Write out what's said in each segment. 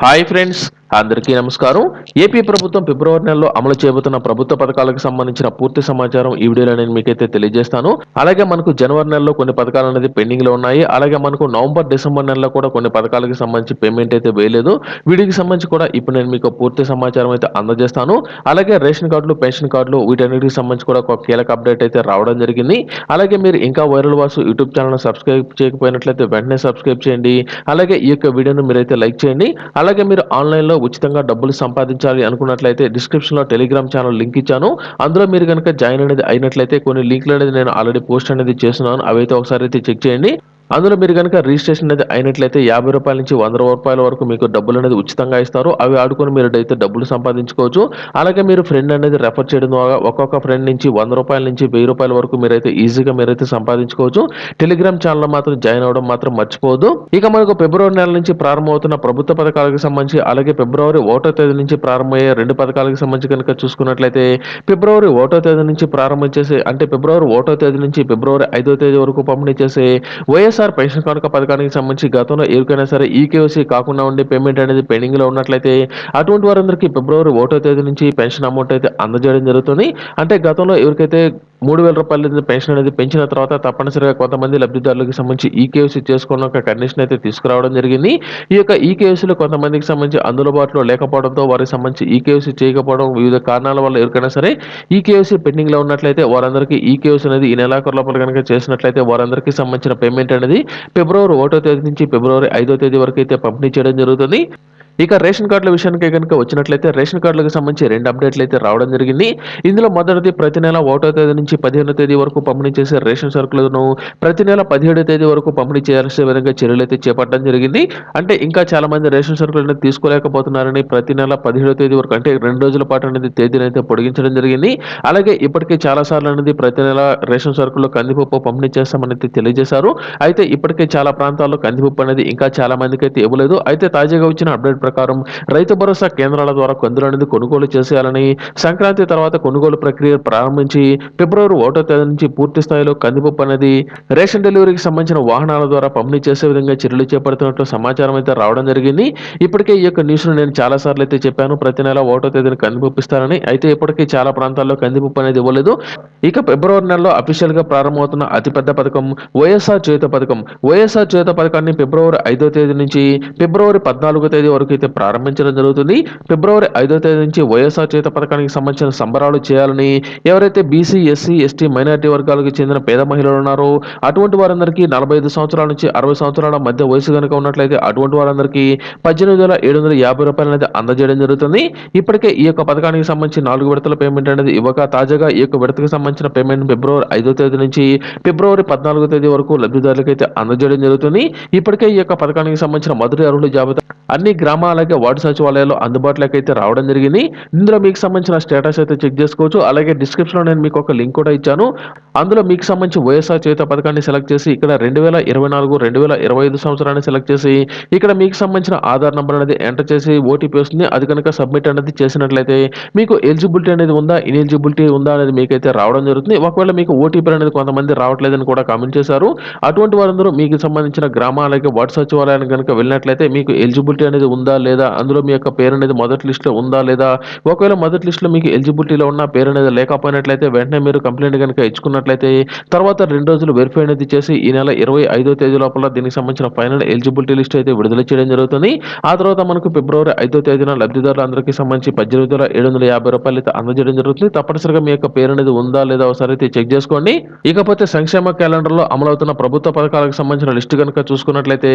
Hi friends అందరికీ నమస్కారం. AP ప్రభుత్వం ఫిబ్రవరి నెలలో అమలు చేయబోతున్న ప్రభుత్వ పథకాలకు సంబంధించిన పూర్తి సమాచారం ఈ వీడియోలో నేను మీకైతే తెలియజేస్తాను. అలాగే మనకు జనవరి నెలలో కొన్ని పథకాలు అనేది పెండింగ్లో ఉన్నాయి. అలాగే మనకు నవంబర్ డిసెంబర్ నెలలో కూడా కొన్ని పథకాలకు సంబంధించి పేమెంట్ అయితే వేయలేదు. వీటికి సంబంధించి కూడా ఇప్పుడు నేను మీకు పూర్తి సమాచారం అయితే అందజేస్తాను. అలాగే రేషన్ కార్డులు పెన్షన్ కార్డులు వీటన్నిటికి సంబంధించి కూడా ఒక కీలక అప్డేట్ అయితే రావడం జరిగింది. అలాగే మీరు ఇంకా viral Vasu YouTube channel subscribe చేయకపోయినట్లయితే వెంటనే సబ్స్క్రైబ్ చేయండి. అలాగే ఈ యొక్క వీడియోను మీరైతే లైక్ చేయండి. అలాగే మీరు ఆన్లైన్లో ఉచితంగా డబ్బులు సంపాదించాలి అనుకున్నట్లయితే డిస్క్రిప్షన్లో టెలిగ్రామ్ ఛానల్ లింక్ ఇచ్చాను. అందులో మీరు కనుక జాయిన్ అనేది అయినట్లయితే కొన్ని లింక్లు అనేది నేను ఆల్రెడీ పోస్ట్ అనేది చేస్తున్నాను. అవైతే ఒకసారి అయితే చెక్ చేయండి. అందులో మీరు కనుక రిజిస్ట్రేషన్ అనేది అయినట్లయితే యాభై రూపాయల నుంచి వంద రూపాయల వరకు మీకు డబ్బులు అనేది ఉచితంగా ఇస్తారు. అవి ఆడుకొని మీరు అయితే డబ్బులు సంపాదించుకోవచ్చు. అలాగే మీరు ఫ్రెండ్ అనేది రెఫర్ చేయడం ద్వారా ఒక్కొక్క ఫ్రెండ్ నుంచి వంద రూపాయల నుంచి వెయ్యి రూపాయల వరకు మీరైతే ఈజీగా మీరైతే సంపాదించుకోవచ్చు. టెలిగ్రామ్ ఛానల్ మాత్రం జాయిన్ అవ్వడం మాత్రం మర్చిపోదు ఇక మనకు ఫిబ్రవరి నెల నుంచి ప్రారంభమవుతున్న ప్రభుత్వ పథకాలకు సంబంధించి అలాగే ఫిబ్రవరి ఒకటో తేదీ నుంచి ప్రారంభమయ్యే రెండు పథకాలకు సంబంధించి కనుక చూసుకున్నట్లయితే ఫిబ్రవరి ఒకటో తేదీ నుంచి ప్రారంభం చేసే అంటే ఫిబ్రవరి ఒకటో తేదీ నుంచి ఫిబ్రవరి ఐదో తేదీ వరకు పంపిణీ చేసే వైఎస్ వైఎస్ఆర్ పెన్షన్ కానుక పథకానికి సంబంధించి గతంలో ఎవరికైనా సరే ఈకేవసీ కాకుండా ఉండి పేమెంట్ అనేది పెండింగ్లో ఉన్నట్లయితే అటువంటి వారందరికీ ఫిబ్రవరి ఒకటో తేదీ నుంచి పెన్షన్ అమౌంట్ అయితే అందజేయడం జరుగుతుంది. అంటే గతంలో ఎవరికైతే మూడు వేల రూపాయల నుంచి పెన్షన్ అనేది పెంచిన తర్వాత తప్పనిసరిగా కొంతమంది లబ్ధిదారులకు సంబంధించి ఈకేఎస్సీ చేసుకోవడం ఒక కండిషన్ అయితే తీసుకురావడం జరిగింది. ఈ యొక్క ఈకేఎస్సీలో కొంతమందికి సంబంధించి అందుబాటులో లేకపోవడంతో వారికి సంబంధించి ఈకేఎస్సీ చేయకపోవడం వివిధ కారణాల వల్ల ఎవరికైనా సరే ఈకేఎస్సీ పెండింగ్లో ఉన్నట్లయితే వారందరికీ ఈకేఎస్సీ అనేది ఈ నెలాఖరు లోపల కనుక చేసినట్లయితే వారందరికీ సంబంధించిన పేమెంట్ అనేది ఫిబ్రవరి ఒకటో తేదీ నుంచి ఫిబ్రవరి ఐదో తేదీ వరకు అయితే పంపిణీ చేయడం జరుగుతుంది. ఇక రేషన్ కార్డుల విషయానికి కనుక వచ్చినట్లయితే రేషన్ కార్డులకు సంబంధించి రెండు అప్డేట్లు అయితే రావడం జరిగింది. ఇందులో మొదటిది ప్రతి నెల ఒకటో తేదీ నుంచి పదిహేనో తేదీ వరకు పంపిణీ చేసే రేషన్ సరుకులను ప్రతి నెల పదిహేడో తేదీ వరకు పంపిణీ చేయాల్సిన విధంగా చర్యలు అయితే చేపట్టడం జరిగింది. అంటే ఇంకా చాలా మంది రేషన్ సరుకులను తీసుకోలేకపోతున్నారని ప్రతి నెల పదిహేడో తేదీ వరకు అంటే రెండు రోజుల పాటు అనేది తేదీని అయితే పొడిగించడం జరిగింది. అలాగే ఇప్పటికే చాలా సార్లు అనేది ప్రతి నెల రేషన్ సరుకుల్లో కందిపప్పు పంపిణీ చేస్తామని అయితే తెలియజేశారు. అయితే ఇప్పటికే చాలా ప్రాంతాల్లో కందిపప్పు అనేది ఇంకా చాలా మందికి అయితే ఇవ్వలేదు. అయితే తాజాగా వచ్చిన అప్డేట్ ప్రకారం రైతు భరోసా కేంద్రాల ద్వారా కందులు అనేది కొనుగోలు చేసేయాలని సంక్రాంతి తర్వాత కొనుగోలు ప్రక్రియ ప్రారంభించి ఫిబ్రవరి ఒకటో తేదీ నుంచి పూర్తి స్థాయిలో కందిపప్పు అనేది రేషన్ డెలివరీకి సంబంధించిన వాహనాల ద్వారా పంపిణీ చేసే విధంగా చర్యలు చేపడుతున్నట్లు సమాచారం అయితే రావడం జరిగింది. ఇప్పటికే ఈ యొక్క న్యూస్ నేను చాలా సార్లు అయితే చెప్పాను. ప్రతి నెల ఒకటో తేదీన కందిపప్పు ఇస్తారని అయితే ఇప్పటికీ చాలా ప్రాంతాల్లో కందిపప్పు అనేది ఇవ్వలేదు. ఇక ఫిబ్రవరి నెలలో అఫీషియల్గా ప్రారంభమవుతున్న అతిపెద్ద పథకం వైఎస్ఆర్ చేత పథకం. వైఎస్ఆర్ చేత పథకాన్ని ఫిబ్రవరి ఐదో తేదీ నుంచి ఫిబ్రవరి పద్నాలుగో తేదీ వరకు అయితే ప్రారంభించడం జరుగుతుంది. ఫిబ్రవరి ఐదో తేదీ నుంచి వైఎస్ఆర్ చేత పథకానికి సంబంధించిన సంబరాలు చేయాలని ఎవరైతే బీసీ ఎస్సీ ఎస్టీ మైనారిటీ వర్గాలకు చెందిన పేద మహిళలు ఉన్నారో అటువంటి వారందరికీ నలభై ఐదు సంవత్సరాల నుంచి అరవై సంవత్సరాల మధ్య వయసు కనుక ఉన్నట్లయితే అటువంటి వారందరికీ పద్దెనిమిది వేల ఏడు వందల యాభై రూపాయలు అనేది అందజేయడం జరుగుతుంది. ఇప్పటికే ఈ యొక్క పథకానికి సంబంధించి నాలుగు విడతల పేమెంట్ అనేది ఇవ్వక తాజాగా ఈ యొక్క విడతకు సంబంధించిన పేమెంట్ ఫిబ్రవరి ఐదో తేదీ నుంచి ఫిబ్రవరి పద్నాలుగో తేదీ వరకు లబ్ధిదారులకు అయితే అందజేయడం జరుగుతుంది. ఇప్పటికే ఈ యొక్క పథకానికి సంబంధించిన మొదటి అర్హుల జాబితా అన్ని గ్రామాలకి వార్డు సచివాలయాలు అందుబాటులోకి అయితే రావడం జరిగింది. ఇందులో మీకు సంబంధించిన స్టేటస్ అయితే చెక్ చేసుకోవచ్చు. అలాగే డిస్క్రిప్షన్లో నేను మీకు ఒక లింక్ కూడా ఇచ్చాను. అందులో మీకు సంబంధించి వైఎస్ఆర్ చేత పథకాన్ని సెలెక్ట్ చేసి ఇక్కడ రెండు వేల ఇరవై నాలుగు రెండు వేల ఇరవై ఐదు సంవత్సరాన్ని సెలెక్ట్ చేసి ఇక్కడ మీకు సంబంధించిన ఆధార్ నెంబర్ అనేది ఎంటర్ చేసి ఓటీపీ వస్తుంది. అది కనుక సబ్మిట్ అనేది చేసినట్లయితే మీకు ఎలిజిబిలిటీ అనేది ఉందా ఇనెలిజిబిలిటీ ఉందా అనేది మీకైతే రావడం జరుగుతుంది. ఒకవేళ మీకు ఓటీపీ అనేది కొంతమంది రావట్లేదని కూడా కామెంట్ చేశారు. అటువంటి వారందరూ మీకు సంబంధించిన గ్రామ అలాగే వార్డు సచివాలయానికి కనుక వెళ్ళినట్లయితే మీకు ఎలిజిబిలిటీ అనేది ఉందా లేదా? అందులో మీ యొక్క పేరు అనేది మొదటి లిస్ట్లో ఉందా లేదా? ఒకవేళ మొదటి లిస్ట్లో మీకు ఎలిజిబిలిటీలో ఉన్న పేరు అనేది లేకపోయినట్లయితే వెంటనే మీరు కంప్లైంట్ కనుక ఇచ్చుకున్నట్లయితే తర్వాత రెండు రోజులు వెరిఫై అనేది చేసి ఈ నెల ఇరవై ఐదో తేదీ లోపల దీనికి సంబంధించిన ఫైనల్ ఎలిజిబిలిటీ లిస్ట్ అయితే విడుదల చేయడం జరుగుతుంది. ఆ తర్వాత మనకు ఫిబ్రవరి ఐదో తేదీన లబ్ధిదారులందరికీ సంబంధించి పద్దెనిమిది వేల ఏడు వందల యాభై రూపాయలు అయితే అందజేయడం జరుగుతుంది. తప్పనిసరిగా మీ యొక్క పేరు అనేది ఉందా లేదా ఒకసారి అయితే చెక్ చేసుకోండి. ఇకపోతే సంక్షేమ క్యాలెండర్లో అమలవుతున్న ప్రభుత్వ పథకాలకు సంబంధించిన లిస్టు కనుక చూసుకున్నట్లయితే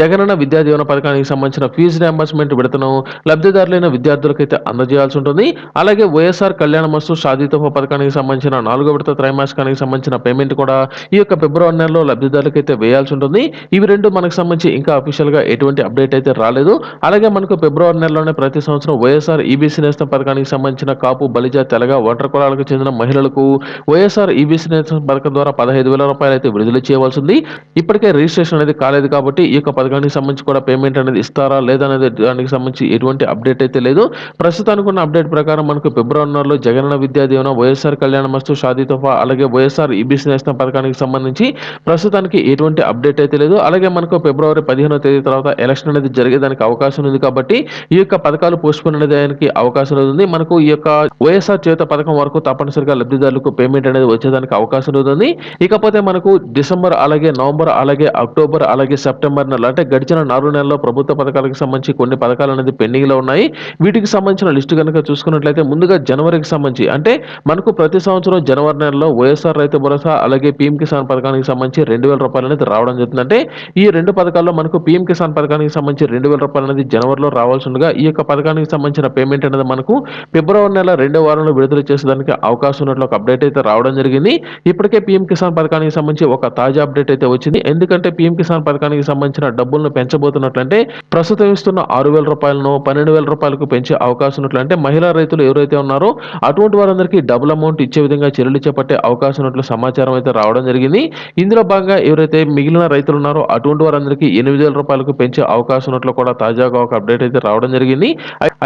జగనన్న విద్యా దీవెన పథకానికి సంబంధించిన ఫీజు రియంబర్స్మెంట్ విడతను లబ్ధిదారులైన విద్యార్థులకైతే అందజేయాల్సి ఉంటుంది. అలాగే వైఎస్ఆర్ కళ్యాణ మస్తు షాదీతోఫా పథకానికి సంబంధించిన నాలుగో విడత త్రైమాసికానికి సంబంధించిన పేమెంట్ కూడా ఈ యొక్క ఫిబ్రవరి నెలలో లబ్ధిదారులకైతే వేయాల్సి ఉంటుంది. ఇవి రెండు మనకు సంబంధించి ఇంకా అఫీషియల్గా ఎటువంటి అప్డేట్ అయితే రాలేదు. అలాగే మనకు ఫిబ్రవరి నెలలోనే ప్రతి సంవత్సరం వైఎస్ఆర్ ఈబీసీ నేస్తం పథకానికి సంబంధించిన కాపు బలిజ తెలగ ఒంటరి కులాలకు చెందిన మహిళలకు వైఎస్ఆర్ ఈబీసీ నేస్తం పథకం ద్వారా పదహైదు వేల రూపాయలు అయితే విడుదల చేయవలసింది ఇప్పటికే రిజిస్ట్రేషన్ అనేది కాలేదు కాబట్టి ఈ యొక్క పథకానికి సంబంధించి కూడా పేమెంట్ అనేది ఇస్తారా లేదనేది దానికి సంబంధించి ఎటువంటి అప్డేట్ అయితే లేదు. ప్రస్తుతానికి ఉన్న అప్డేట్ ప్రకారం మనకు ఫిబ్రవరి నెలలో జగనన్న విద్యా దీవెన వైఎస్ఆర్ కళ్యాణ మస్తు షాదీ తోఫా అలాగే వైఎస్ఆర్ ఈబీసీ నేస్తం పథకానికి సంబంధించి ప్రస్తుతానికి ఎటువంటి అప్డేట్ అయితే లేదు. అలాగే మనకు ఫిబ్రవరి పదిహేనో తేదీ తర్వాత ఎలక్షన్ అనేది జరిగేదానికి అవకాశం ఉంది కాబట్టి ఈ యొక్క పథకాలు పోస్ట్పోన్ అనేది అవకాశం ఉంది. మనకు ఈ యొక్క వైఎస్ఆర్ చేత పథకం వరకు తప్పనిసరిగా లబ్ధిదారులకు పేమెంట్ అనేది వచ్చేదానికి అవకాశం ఉంది. ఇకపోతే మనకు డిసెంబర్ అలాగే నవంబర్ అలాగే అక్టోబర్ అలాగే సెప్టెంబర్ నెల అంటే గడిచిన నాలుగు నెలల్లో ప్రభుత్వ పథకాలకు సంబంధించి కొన్ని పథకాలు అనేది పెండింగ్లో ఉన్నాయి. వీటికి సంబంధించిన లిస్టు కనుక చూసుకున్నట్లయితే ముందుగా జనవరికి సంబంధించి అంటే మనకు ప్రతి సంవత్సరం జనవరి నెలలో వైఎస్ఆర్ రైతు భరోసా అలాగే పీఎం కిసాన్ పథకానికి సంబంధించి రెండు వేల రూపాయలు అనేది రావడం జరుగుతుంది. అంటే ఈ రెండు పథకాల్లో మనకు పీఎం కిసాన్ పథకానికి సంబంధించి రెండు వేల రూపాయలు అనేది జనవరిలో రావాల్సి ఉండగా ఈ యొక్క పథకానికి సంబంధించిన పేమెంట్ అనేది మనకు ఫిబ్రవరి నెల రెండో వారంలో విడుదల చేసేదానికి అవకాశం ఉన్నట్లు ఒక అప్డేట్ అయితే రావడం జరిగింది. ఇప్పటికే పీఎం కిసాన్ పథకానికి సంబంధించి ఒక తాజా అప్డేట్ అయితే వచ్చింది. ఎందుకంటే పీఎం కిసాన్ పథకానికి సంబంధించిన డబ్బులను పెంచబోతున్నట్లంటే ప్రస్తుతం ప్రస్తుతం ఇస్తున్న ఆరు వేల రూపాయలను పన్నెండు వేల రూపాయలకు పెంచే అవకాశం ఉన్నట్లు అంటే మహిళా రైతులు ఎవరైతే ఉన్నారో అటువంటి వారందరికీ డబుల్ అమౌంట్ ఇచ్చే విధంగా చర్యలు చేపట్టే అవకాశం ఉన్నట్లు సమాచారం అయితే రావడం జరిగింది. ఇందులో భాగంగా ఎవరైతే మిగిలిన రైతులు ఉన్నారో అటువంటి వారందరికీ ఎనిమిది వేల రూపాయలకు పెంచే అవకాశం ఉన్నట్లు కూడా తాజాగా ఒక అప్డేట్ అయితే రావడం జరిగింది.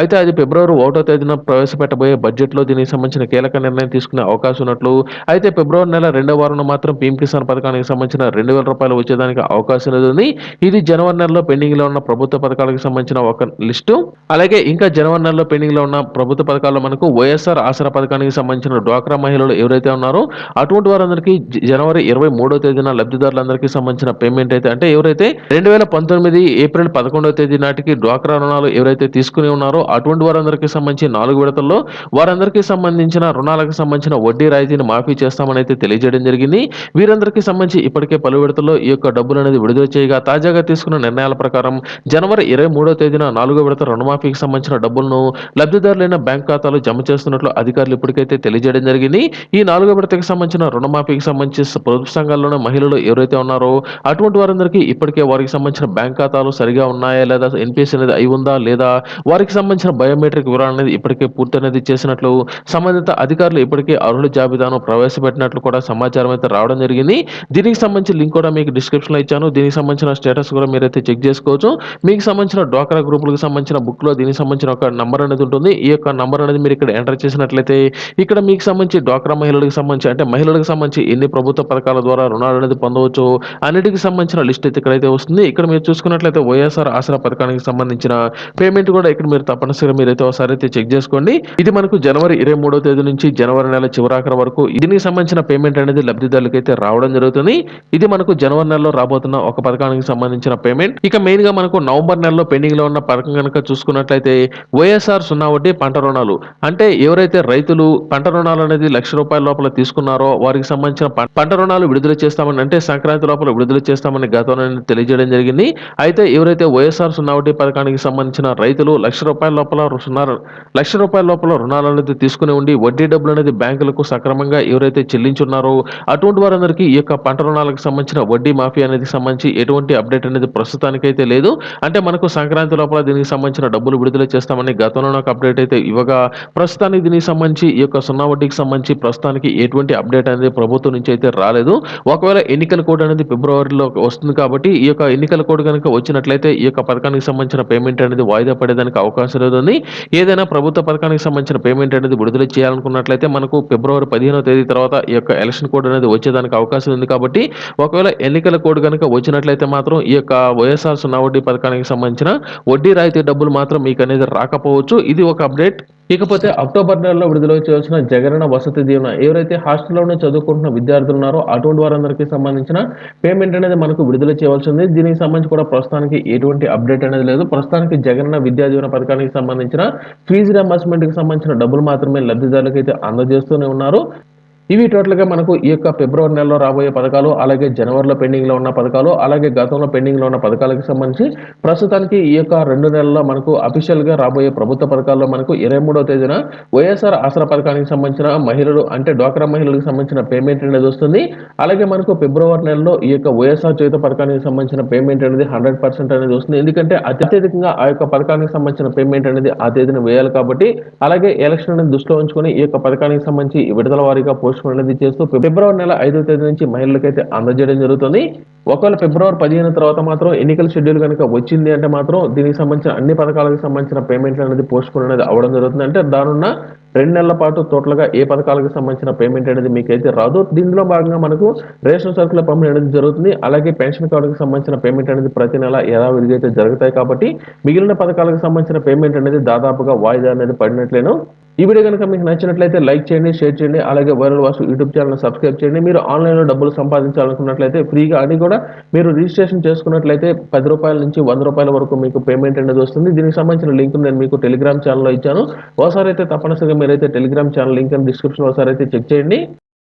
అయితే అది ఫిబ్రవరి ఒకటో తేదీన ప్రవేశపెట్టబోయే బడ్జెట్లో దీనికి సంబంధించిన కీలక నిర్ణయం తీసుకునే అవకాశం ఉన్నట్లు అయితే ఫిబ్రవరి నెల రెండో వారంలో మాత్రం పీఎం కిసాన్ పథకానికి సంబంధించిన రెండు వేల రూపాయలు వచ్చేదానికి అవకాశం లేదు ఇది జనవరి నెలలో పెండింగ్లో ఉన్న ప్రభుత్వ పథకాలకు సంబంధించిన ఒక లిస్టు. అలాగే ఇంకా జనవరి నెలలో పెండింగ్లో ఉన్న ప్రభుత్వ పథకాల్లో మనకు వైఎస్ఆర్ ఆసరా పథకానికి సంబంధించిన డ్వాక్రా మహిళలు ఎవరైతే ఉన్నారో అటువంటి వారందరికీ జనవరి ఇరవై మూడో తేదీన లబ్ధిదారులందరికీ సంబంధించిన పేమెంట్ అయితే అంటే ఎవరైతే రెండు వేల పంతొమ్మిది ఏప్రిల్ పదకొండవ తేదీ నాటికి డ్వాక్రా రుణాలు ఎవరైతే తీసుకుని ఉన్నారో అటువంటి వారందరికీ సంబంధించి నాలుగు విడతల్లో వారందరికీ సంబంధించిన రుణాలకు సంబంధించిన వడ్డీ రాయితీని మాఫీ చేస్తామని అయితే తెలియజేయడం జరిగింది. వీరందరికీ సంబంధించి ఇప్పటికే పలు విడతల్లో ఈ యొక్క డబ్బులు అనేది విడుదల చేయగా తాజాగా తీసుకున్న నిర్ణయాల ప్రకారం జనవరి ఇరవై మూడో తేదీన నాలుగో విడత రుణమాఫీకి సంబంధించిన డబ్బులను లబ్ధిదారులైన బ్యాంక్ ఖాతాలో జమ చేస్తున్నట్లు అధికారులు ఇప్పటికైతే తెలియజేయడం జరిగింది. ఈ నాలుగో విడతకి సంబంధించిన రుణమాఫీకి సంబంధించి ప్రభుత్వ పొదుపు సంఘాల్లోని మహిళలు ఎవరైతే ఉన్నారో అటువంటి వారందరికీ ఇప్పటికే వారికి సంబంధించిన బ్యాంక్ ఖాతాలు సరిగా ఉన్నాయా లేదా ఎన్పిఎస్ అనేది అయి ఉందా లేదా వారికి సంబంధించిన బయోమెట్రిక్ వివరాలు అనేది ఇప్పటికే పూర్తి అనేది చేసినట్లు సంబంధిత అధికారులు ఇప్పటికే అర్హుల జాబితాను ప్రవేశపెట్టినట్లు కూడా సమాచారం అయితే రావడం జరిగింది. దీనికి సంబంధించి లింక్ కూడా మీకు డిస్క్రిప్షన్లో ఇచ్చాను. దీనికి సంబంధించిన స్టేటస్ కూడా మీరైతే చెక్ చేసుకోవచ్చు. మీకు సంబంధించిన డ్వాక్రా గ్రూపులకు సంబంధించిన బుక్లో దీనికి సంబంధించిన ఒక నంబర్ అనేది ఉంటుంది. ఈ యొక్క నంబర్ అనేది మీరు ఇక్కడ ఎంటర్ చేసినట్లయితే ఇక్కడ మీకు సంబంధించి డ్వాక్రా మహిళలకు సంబంధించి అంటే మహిళలకు సంబంధించి ఎన్ని ప్రభుత్వ పథకాల ద్వారా రుణాలు అనేది పొందవచ్చు అన్నిటికి సంబంధించిన లిస్ట్ అయితే ఇక్కడైతే వస్తుంది. ఇక్కడ మీరు చూసుకున్నట్లయితే వైఎస్ఆర్ ఆసరా పథకానికి సంబంధించిన పేమెంట్ కూడా ఇక్కడ మీరు తప్పనిసరిగా మీరైతే ఒకసారి అయితే చెక్ చేసుకోండి. ఇది మనకు జనవరి ఇరవై మూడో తేదీ నుంచి జనవరి నెల చివరాఖరి వరకు దీనికి సంబంధించిన పేమెంట్ అనేది లబ్ధిదారులకు అయితే రావడం జరుగుతుంది. ఇది మనకు జనవరి నెలలో రాబోతున్న ఒక పథకానికి సంబంధించిన పేమెంట్ ఇక మెయిన్గా మనకు నవంబర్ నెలలో పెండింగ్లో ఉన్న పథకం కనుక చూసుకున్నట్లయితే వైఎస్ఆర్ సున్నా వడ్డీ పంట రుణాలు. అంటే ఎవరైతే రైతులు పంట రుణాలు అనేది లక్ష రూపాయల లోపల తీసుకున్నారో వారికి సంబంధించిన పంట రుణాలు విడుదల చేస్తామని అంటే సంక్రాంతి లోపల విడుదల చేస్తామని గతంలో తెలియజేయడం జరిగింది. అయితే ఎవరైతే వైఎస్ఆర్ సున్నా వడ్డీ పథకానికి సంబంధించిన రైతులు లక్ష రూపాయల లోపల లక్ష రూపాయల లోపల రుణాలు అనేది తీసుకుని ఉండి వడ్డీ డబ్బులు అనేది బ్యాంకులకు సక్రమంగా ఎవరైతే చెల్లించున్నారో అటువంటి వారందరికీ ఈ యొక్క పంట రుణాలకు సంబంధించిన వడ్డీ మాఫీ అనేది సంబంధించి ఎటువంటి అప్డేట్ అనేది ప్రస్తుతానికైతే లేదు. అంటే మనకు సంక్రాంతి లోపల దీనికి సంబంధించిన డబ్బులు విడుదల చేస్తామని గతంలో నాకు అప్డేట్ అయితే ఇవ్వగా ప్రస్తుతానికి దీనికి సంబంధించి ఈ యొక్క సున్నా వడ్డీకి సంబంధించి ప్రస్తుతానికి ఎటువంటి అప్డేట్ అనేది ప్రభుత్వం నుంచి అయితే రాలేదు. ఒకవేళ ఎన్నికల కోడ్ అనేది ఫిబ్రవరిలో వస్తుంది కాబట్టి ఈ యొక్క ఎన్నికల కోడ్ కనుక వచ్చినట్లయితే ఈ యొక్క పథకానికి సంబంధించిన పేమెంట్ అనేది వాయిదా పడేదానికి అవకాశం లేదని ఉంది ఏదైనా ప్రభుత్వ పథకానికి సంబంధించిన పేమెంట్ అనేది విడుదల చేయాలనుకున్నట్లయితే మనకు ఫిబ్రవరి పదిహేనో తేదీ తర్వాత ఈ యొక్క ఎలక్షన్ కోడ్ అనేది వచ్చేదానికి అవకాశం ఉంది కాబట్టి ఒకవేళ ఎన్నికల కోడ్ కనుక వచ్చినట్లయితే మాత్రం ఈ యొక్క వైఎస్ఆర్ సున్నా వడ్డీ పథకానికి సంబంధించిన వడ్డీ రాయితీ డబ్బులు మాత్రం మీకు అనేది రాకపోవచ్చు. ఇది ఒక అప్డేట్. ఇకపోతే అక్టోబర్ నెలలో విడుదల చేయాల్సిన జగనన్న వసతి దీవెన. ఎవరైతే హాస్టల్లోనే చదువుకుంటున్న విద్యార్థులు ఉన్నారో అటువంటి వారందరికీ సంబంధించిన పేమెంట్ అనేది మనకు విడుదల చేయవలసింది దీనికి సంబంధించి కూడా ప్రస్తుతానికి ఎటువంటి అప్డేట్ అనేది లేదు. ప్రస్తుతానికి జగనన్న విద్యా దీవెన పథకానికి సంబంధించిన ఫీజు రియంబర్స్మెంట్కి సంబంధించిన డబ్బులు మాత్రమే లబ్ధిదారులకు అయితే అందజేస్తూనే ఉన్నారు. ఇవి టోటల్గా మనకు ఈ యొక్క ఫిబ్రవరి నెలలో రాబోయే పథకాలు అలాగే జనవరిలో పెండింగ్లో ఉన్న పథకాలు అలాగే గతంలో పెండింగ్లో ఉన్న పథకాలకు సంబంధించి ప్రస్తుతానికి ఈ యొక్క రెండు నెలల్లో మనకు అఫీషియల్గా రాబోయే ప్రభుత్వ పథకాల్లో మనకు ఇరవై మూడో తేదీన వైఎస్ఆర్ ఆసరా పథకానికి సంబంధించిన మహిళలు అంటే డ్వాక్రా మహిళలకు సంబంధించిన పేమెంట్ అనేది వస్తుంది. అలాగే మనకు ఫిబ్రవరి నెలలో ఈ యొక్క వైఎస్ఆర్ చేత పథకానికి సంబంధించిన పేమెంట్ అనేది హండ్రెడ్ పర్సెంట్ అనేది వస్తుంది. ఎందుకంటే అత్యధికంగా ఆ యొక్క పథకానికి సంబంధించిన పేమెంట్ అనేది ఆ తేదీన వేయాలి కాబట్టి అలాగే ఎలక్షన్ అనేది దృష్టిలో ఉంచుకొని ఈ యొక్క పథకానికి సంబంధించి విడుదల వారీగా పోస్ట్ అనేది చేస్తూ ఫిబ్రవరి నెల ఐదో తేదీ నుంచి మహిళలకైతే అందజేయడం జరుగుతుంది. ఒకవేళ ఫిబ్రవరి పదిహేను తర్వాత మాత్రం ఎన్నికల షెడ్యూల్ కనుక వచ్చింది అంటే మాత్రం దీనికి సంబంధించిన అన్ని పథకాలకు సంబంధించిన పేమెంట్లు అనేది పోస్ట్ అనేది అవడం జరుగుతుంది. అంటే దానున్న రెండు నెలల పాటు టోటల్గా ఏ పథకాలకు సంబంధించిన పేమెంట్ అనేది మీకైతే రాదు. దీనిలో భాగంగా మనకు రేషన్ సరుకుల పంపిణీ అనేది జరుగుతుంది. అలాగే పెన్షన్ కార్డుకు సంబంధించిన పేమెంట్ అనేది ప్రతి నెల యథావిధిగా అయితే జరుగుతాయి కాబట్టి మిగిలిన పథకాలకు సంబంధించిన పేమెంట్ అనేది దాదాపుగా వాయిదా అనేది పడినట్లేను. ఈ వీడియో కనుక మీకు నచ్చినట్లయితే లైక్ చేయండి షేర్ చేయండి అలాగే viral Vasu YouTube channel subscribe చేయండి. మీరు ఆన్లైన్లో డబ్బులు సంపాదించాలనుకున్నట్లయితే ఫ్రీగా అది కూడా మీరు రిజిస్ట్రేషన్ చేసుకున్నట్లయితే పది రూపాయల నుంచి వంద రూపాయల వరకు మీకు పేమెంట్ అనేది వస్తుంది. దీనికి సంబంధించిన లింక్ నేను మీకు టెలిగ్రామ్ ఛానల్లో ఇచ్చాను. ఒకసారి అయితే తప్పనిసరిగా మీరైతే టెలిగ్రామ్ ఛానల్ లింక్ అని డిస్క్రిప్షన్ ఒకసారి అయితే చెక్ చేయండి.